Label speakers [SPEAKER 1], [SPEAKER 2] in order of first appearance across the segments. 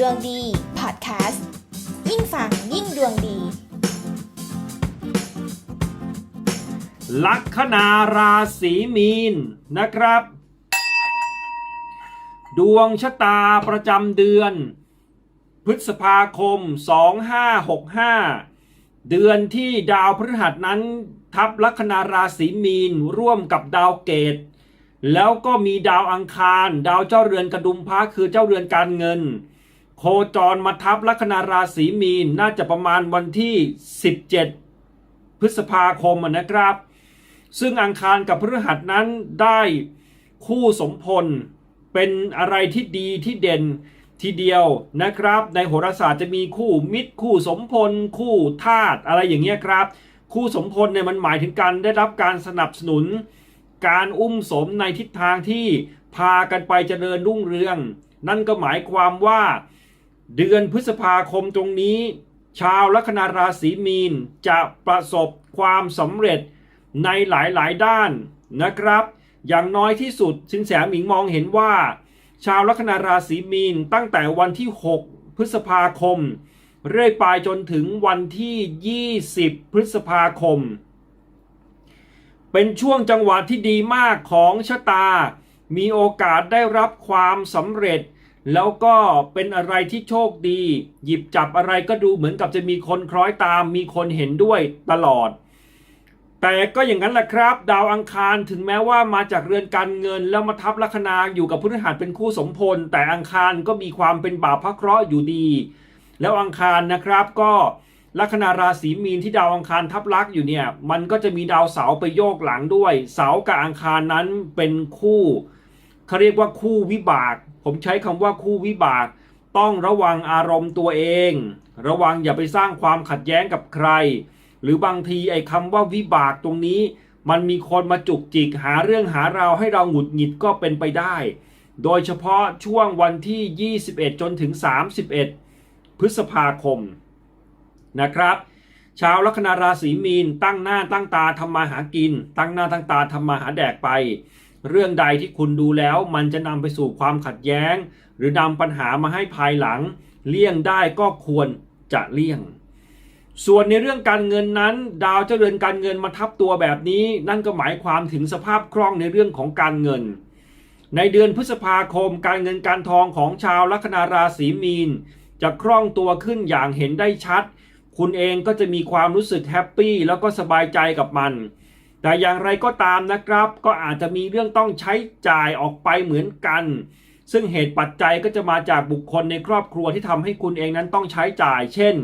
[SPEAKER 1] ดวงดีพอดแคสต์ยิ่งฟังยิ่งดวงดี
[SPEAKER 2] ลัคนาราศีมีนนะครับ ดวงชะตาประจำเดือน พฤษภาคม 2565 เดือนที่ดาวพฤหัสนั้นทับลัคนาราศีมีนร่วมกับดาวเกตแล้วก็มีดาวอังคาร ดาวเจ้าเรือนกระดุมพระคือเจ้าเรือนการเงิน โคจรมาทับลัคนาราศีมีนน่าจะประมาณวันที่ 17 พฤษภาคมนะครับ ซึ่งอังคารกับพฤหัสนั้นได้คู่สมพลเป็นอะไรที่ดีที่เด่นทีเดียวนะครับ ในโหราศาสตร์จะมีคู่มิตรคู่สมพล คู่ธาตุอะไรอย่างเงี้ยครับ คู่สมพลเนี่ยมันหมายถึงการได้รับการสนับสนุน การอุ้มสมในทิศทางที่พากันไปเจริญรุ่งเรือง นั่นก็หมายความว่า เดือนพฤษภาคมตรงนี้ ชาวลัคนาราศีมีนจะประสบความสำเร็จในหลายๆด้านนะครับ อย่างน้อยที่สุดสินแสหมิงมองเห็นว่า ชาวลัคนาราศีมีนตั้งแต่วันที่ 6 พฤษภาคม เรื่อยไปจนถึงวันที่ 20 พฤษภาคม เป็นช่วงจังหวะที่ดีมากของชะตา มีโอกาสได้รับความสำเร็จ แล้วก็เป็นอะไรที่โชคดี หยิบจับอะไรก็ดูเหมือนกับจะมีคนคล้อยตาม มีคนเห็นด้วยตลอด แต่ก็อย่างนั้นแหละครับ ดาวอังคารถึงแม้ว่ามาจากเรือนการเงิน แล้วมาทับลัคนาอยู่กับพฤหัสเป็นคู่สมพล แต่อังคารก็มีความเป็นบาปพระเคราะห์อยู่ดี แล้วอังคารนะครับก็ลัคนาราศีมีนที่ดาวอังคารทับลักอยู่เนี่ย มันก็จะมีดาวเสาไปโยกหลังด้วย เสากับอังคารนั้นเป็นคู่ เขาเรียกว่าคู่วิบาก ผมใช้คำว่าคู่วิบาก ต้องระวังอารมณ์ตัวเอง ระวังอย่าไปสร้างความขัดแย้งกับใคร หรือบางทีไอ้คำว่าวิบากตรงนี้ มันมีคนมาจุกจิกหาเรื่องหาราวให้เราหงุดหงิดก็เป็นไปได้ โดยเฉพาะช่วงวันที่ 21 จนถึง 31 พฤษภาคมนะครับชาวลัคนาราศีมีนตั้งหน้าตั้งตาทำมาหากิน ตั้งหน้าตั้งตาทำมาหาแดกไป เรื่องใดที่คุณดูแล้วมันจะนำไปสู่ความขัดแย้ง หรือนำปัญหามาให้ภายหลัง เลี่ยงได้ก็ควรจะเลี่ยง ส่วนในเรื่องการเงินนั้น ดาวเจรือนการเงินมาทับตัวแบบนี้ นั่นก็หมายความถึงสภาพคล่องในเรื่องของการเงิน ในเดือนพฤษภาคม การเงินการทองของชาวลัคนาราศีมีน จะคล่องตัวขึ้นอย่างเห็นได้ชัด คุณเองก็จะมีความรู้สึกแฮปปี้แล้วก็สบายใจกับมัน แต่อย่างไรก็ตามนะครับ ก็อาจจะมีเรื่องต้องใช้จ่ายออกไปเหมือนกัน ซึ่งเหตุปัจจัยก็จะมาจากบุคคลในครอบครัวที่ทำให้คุณเองนั้นต้องใช้จ่าย เช่น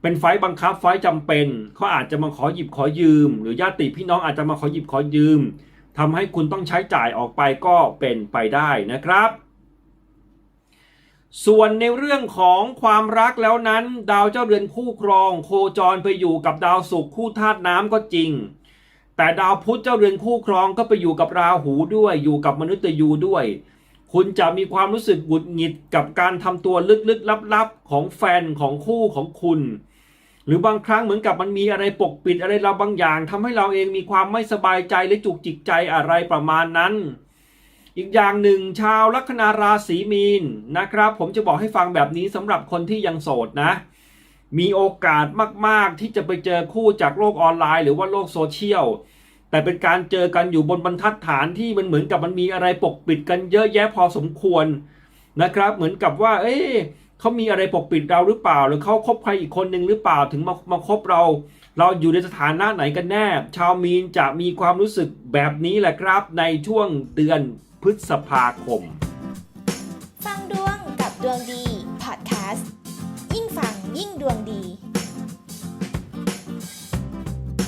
[SPEAKER 2] เป็นไฟล์บังคับไฟล์จำเป็นเขาอาจจะมาขอหยิบขอยืม หรือญาติพี่น้องอาจจะมาขอหยิบขอยืมทำให้คุณต้องใช้จ่ายออกไปก็เป็นไปได้นะครับส่วนในเรื่องของความรักแล้วนั้น ดาวเจ้าเรือนคู่ครอง โคจรไปอยู่กับดาวศุกร์คู่ธาตุน้ำก็จริง แต่ดาวพุธเจ้าเรือนคู่ครองก็ไปอยู่กับราหูด้วย อยู่กับมนุษย์ยูด้วย คุณจะมีความรู้สึกหงุดหงิดกับการทำตัวลึกๆลับๆ ของแฟนของคู่ของคุณ หรือบางครั้งเหมือนกับมันมีอะไรปกปิดอะไรเราบางอย่างทำให้เราเองมีความไม่สบายใจหรือจุกจิกใจอะไรประมาณนั้น อีกอย่างหนึ่งชาวลัคนาราศีมีนนะครับ ผมจะบอกให้ฟังแบบนี้สำหรับคนที่ยังโสดนะ มีโอกาสมาก ๆ ที่จะไปเจอคู่จากโลกออนไลน์ หรือว่าโลกโซเชียล แต่เป็นการเจอกันอยู่บนบรรทัดฐานที่มันเหมือนกับมันมีอะไรปกปิดกันเยอะแยะพอสมควรนะครับ เหมือนกับว่า เอ๊ะเขามีอะไรปกปิดเราหรือเปล่า หรือเขาคบใครอีกคนหนึ่งหรือเปล่าถึงมามาคบเรา เราอยู่ในสถานะไหนกันแน่ ชาวมีนจะมีความรู้สึกแบบนี้แหละครับ ในช่วงเดือนพฤษภาคม
[SPEAKER 1] ฟังดวงกับดวงดีพอดแคสต์ ยิ่งดวงดี